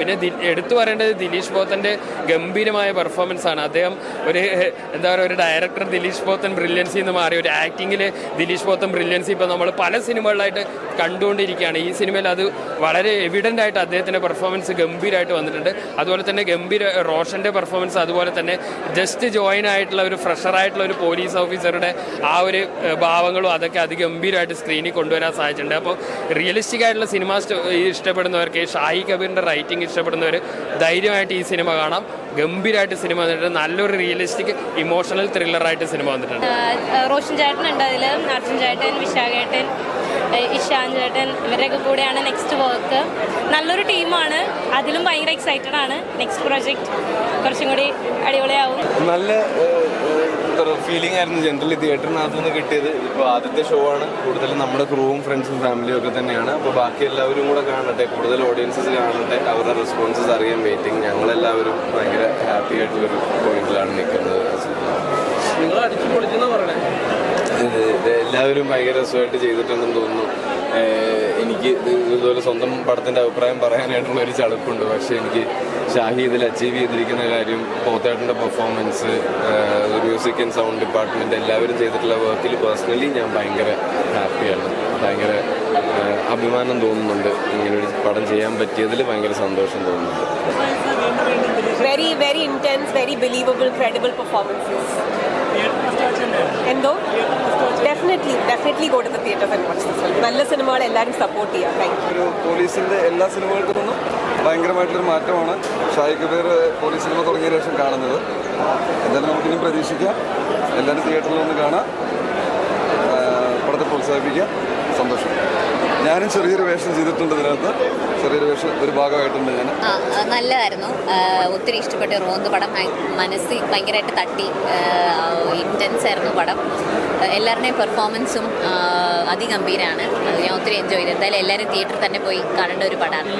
പിന്നെ എടുത്തു പറയേണ്ടത് ദിലീഷ് പോത്തന്റെ ഗംഭീരമായ പെർഫോമൻസ് ആണ്. അദ്ദേഹം ഒരു എന്താ പറയുക ഒരു ഡയറക്ടർ ദിലീഷ് പോത്തൻ ബ്രില്യൻസി എന്ന് മാറി. ഒരു ആക്ടിങ്ങിൽ ദിലീഷ് പോത്തൻ ബ്രില്യൻസി ഇപ്പോൾ നമ്മൾ പല സിനിമകളിലായിട്ട് കണ്ടുകൊണ്ടിരിക്കുകയാണ്. ഈ സിനിമയിൽ അത് വളരെ എവിഡന്റ് ആയിട്ട് അദ്ദേഹത്തിന്റെ പെർഫോമൻസ് ഗംഭീരമായിട്ട് വന്നിട്ടുണ്ട്. അതുപോലെ തന്നെ ഗംഭീര റോഷന്റെ പെർഫോമൻസ് അതുപോലെ തന്നെ ജസ്റ്റ് ജോയിൻ ആയിട്ടുള്ള ഒരു ഫ്രഷർ ആയിട്ടുള്ള ഒരു പോലീസ് ഓഫീസറുടെ ആ ഒരു ഭാവങ്ങളും അതൊക്കെ അതിഗംഭീരമായിട്ട് സ്ക്രീനിൽ കൊണ്ടുവരാൻ സാധിച്ചിട്ടുണ്ട്. അപ്പോൾ റിയലിസ്റ്റിക് ആയിട്ടുള്ള സിനിമ ഇഷ്ടപ്പെടുന്നവർക്ക് ഷാഹി കബീറിന്റെ റൈറ്റിംഗ് ഇഷ്ടപ്പെടുന്നവർ ധൈര്യമായിട്ട് ഈ സിനിമ കാണാം. ഗംഭീരമായിട്ട് സിനിമ വന്നിട്ടുണ്ട്. നല്ലൊരു റിയലിസ്റ്റിക് ഇമോഷണൽ ത്രില്ലറായിട്ട് സിനിമ വന്നിട്ടുണ്ട്. റോഷൻ ചേട്ടൻ ഉണ്ട് അതിൽ അർജുൻ ചേട്ടൻ വിശാഖേട്ടൻ ഇഷാൻ ചേട്ടൻ ഇവരുടെയൊക്കെ കൂടെയാണ് നെക്സ്റ്റ് വർക്ക് നല്ലൊരു ടീമാണ് അതിലും ഭയങ്കര എക്സൈറ്റഡ് ആണ്. നെക്സ്റ്റ് പ്രോജക്റ്റ് കുറച്ചും കൂടി അടിപൊളിയാവും. നല്ല ഫീലിംഗ് ആയിരുന്നു ജനറലി തിയേറ്ററിനകത്ത് നിന്ന് കിട്ടിയത്. ഇപ്പോൾ ആദ്യത്തെ ഷോ ആണ്. കൂടുതലും നമ്മുടെ ക്രൂവും ഫ്രണ്ട്സും ഫാമിലിയും ഒക്കെ തന്നെയാണ്. അപ്പോൾ ബാക്കി എല്ലാവരും കൂടെ കാണട്ടെ. കൂടുതൽ ഓഡിയൻസസ് കാണട്ടെ. അവരുടെ റെസ്പോൺസസ് അറിയാൻ വെയിറ്റിംഗ് ഞങ്ങളെല്ലാവരും ഭയങ്കര ഹാപ്പി ആയിട്ടുള്ളൊരു പോയിന്റിലാണ് നിൽക്കുന്നത്. എല്ലാവരും ഭയങ്കര രസമായിട്ട് ചെയ്തിട്ടുണ്ടെന്ന് തോന്നുന്നു. എനിക്ക് ഇത് ഇതുപോലെ സ്വന്തം പടത്തിന്റെ അഭിപ്രായം പറയാനായിട്ടുള്ള ഒരു ചടപ്പുണ്ട് പക്ഷെ എനിക്ക് ഷാഹി ഇതിൽ അച്ചീവ് ചെയ്തിരിക്കുന്ന കാര്യം പോത്തേട്ടന്റെ performance music and sound department എല്ലാവരും ചെയ്തിട്ടുള്ള വർക്കിൽ പേഴ്സണലി ഞാൻ ഭയങ്കര ഹാപ്പിയാണ് ഭയങ്കര അഭിമാനം തോന്നുന്നുണ്ട്. ഇങ്ങനൊരു ഒരു പടം ചെയ്യാൻ പറ്റിയതിൽ ഭയങ്കര സന്തോഷം തോന്നുന്നുണ്ട്. Very very intense very believable credible performances. എന്തോ? Definitely definitely go to theatre and watch film നല്ല സിനിമകൾ എല്ലാവരും സപ്പോർട്ട് ചെയ്യാം. താങ്ക് യു പോലീസിന്റെ എല്ലാ സിനിമകൾക്കും നിന്നും ഭയങ്കരമായിട്ടൊരു മാറ്റമാണ് ഷായി കബീർ പോലീസ് സിനിമ തുടങ്ങിയ ശേഷം കാണുന്നത്. എന്തായാലും നമുക്കിനി പ്രതീക്ഷിക്കാം. എല്ലാവരും തിയേറ്ററിൽ ഒന്ന് കാണാം. പടത്തെ പ്രോത്സാഹിപ്പിക്കാം. സന്തോഷം. ഞാനും ചെറിയൊരു വേഷം ചെയ്തിട്ടുണ്ട് ഇതിനകത്ത്. ചെറിയൊരു വേഷം ഒരു ഭാഗമായിട്ടുണ്ട് ഞാൻ നല്ലതായിരുന്നു. ഒത്തിരി ഇഷ്ടപ്പെട്ടു റോന്ത് പടം. മനസ്സ് മനസ്സിൽ ഭയങ്കരമായിട്ട് തട്ടി ഇന്റൻസ് ആയിരുന്നു പടം. എല്ലാവരുടെയും പെർഫോമൻസും അതിഗംഭീരാണ്. അതിഗംഭീരമാണ് ഞാൻ ഒത്തിരി എൻജോയ് ചെയ്തു. എന്തായാലും എല്ലാവരും തിയേറ്ററിൽ തന്നെ പോയി കാണേണ്ട ഒരു പടമാണ്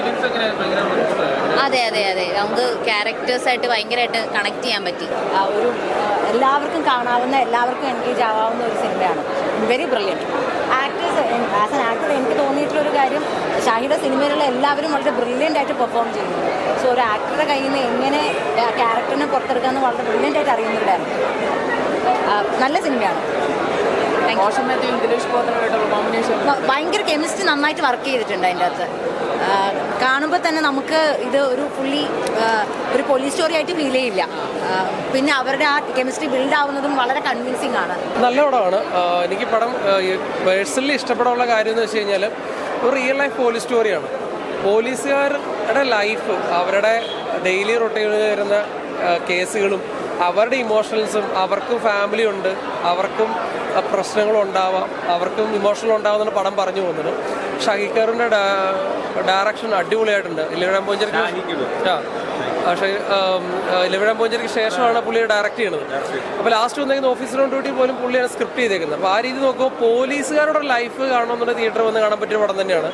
അതെ അതെ അതെ. നമുക്ക് ക്യാരക്ടേഴ്സായിട്ട് ഭയങ്കരമായിട്ട് കണക്ട് ചെയ്യാൻ പറ്റി. ആ ഒരു എല്ലാവർക്കും കാണാവുന്ന എല്ലാവർക്കും എൻഗേജ് ആവാവുന്ന ഒരു സിനിമയാണ് very brilliant actors as an actor എനിക്ക് തോന്നിയിട്ടുള്ളൊരു കാര്യം ഷാഹിയുടെ സിനിമയിലുള്ള എല്ലാവരും വളരെ ബ്രില്യന്റ് ആയിട്ട് പെർഫോം ചെയ്യുന്നു. സോ ഒരു ആക്ടറുടെ കയ്യിൽ നിന്ന് എങ്ങനെ ക്യാരക്ടറിനെ പുറത്തെടുക്കാമെന്ന് വളരെ ബ്രില്യന്റ് ആയിട്ട് അറിയുന്നുണ്ടായിരുന്നു. നല്ല സിനിമയാണ്. ഭയങ്കര കെമിസ്ട്രി നന്നായിട്ട് വർക്ക് ചെയ്തിട്ടുണ്ട് അതിന്റെ അകത്ത്. കാണുമ്പോൾ തന്നെ നമുക്ക് ഇത് ഒരു ഫുള്ളി ഒരു പോലീസ് സ്റ്റോറി ആയിട്ട് ഫീൽ ചെയ്യില്ല. പിന്നെ അവരുടെ ആ കെമിസ്ട്രി ബിൽഡ് ആവുന്നതും വളരെ കൺവിൻസിങ് ആണ്. നല്ല പടമാണ്. എനിക്ക് പടം പേഴ്സണലി ഇഷ്ടപ്പെടാനുള്ള കാര്യം എന്ന് വെച്ച് കഴിഞ്ഞാൽ ഒരു റിയൽ ലൈഫ് പോലീസ് സ്റ്റോറിയാണ് പോലീസുകാരുടെ ലൈഫ് അവരുടെ ഡെയിലി റൊട്ടീനിൽ വരുന്ന കേസുകളും അവരുടെ ഇമോഷണൽസും അവർക്കും ഫാമിലി ഉണ്ട് അവർക്കും പ്രശ്നങ്ങളുണ്ടാവാം പ്രശ്നങ്ങളും ഉണ്ടാവാം അവർക്കും ഇമോഷണൽ ഉണ്ടാവുന്ന പടം പറഞ്ഞു പോകുന്നത്. ഷഹീക്കറിന്റെ ഡയറക്ഷൻ അടിപൊളിയായിട്ടുണ്ട്. ഇലവിഴാൻ പോഞ്ചർക്ക് ആ പക്ഷേ ഇലവിഴാൻ പോഞ്ചർക്ക് ശേഷമാണ് പുള്ളിയെ ഡയറക്റ്റ് ചെയ്യുന്നത് അപ്പോൾ ലാസ്റ്റ് വന്നേക്കുന്ന ഓഫീസർ ഓൺ ഡ്യൂട്ടി പോലും പുള്ളിയാണ് സ്ക്രിപ്റ്റ് ചെയ്തേക്കുന്നത്. അപ്പോൾ ആ രീതി നോക്കുമ്പോൾ പോലീസുകാരുടെ ലൈഫ് കാണണമെന്നുള്ള തിയേറ്റർ വന്ന് കാണാൻ പറ്റിയ പടം തന്നെയാണ്.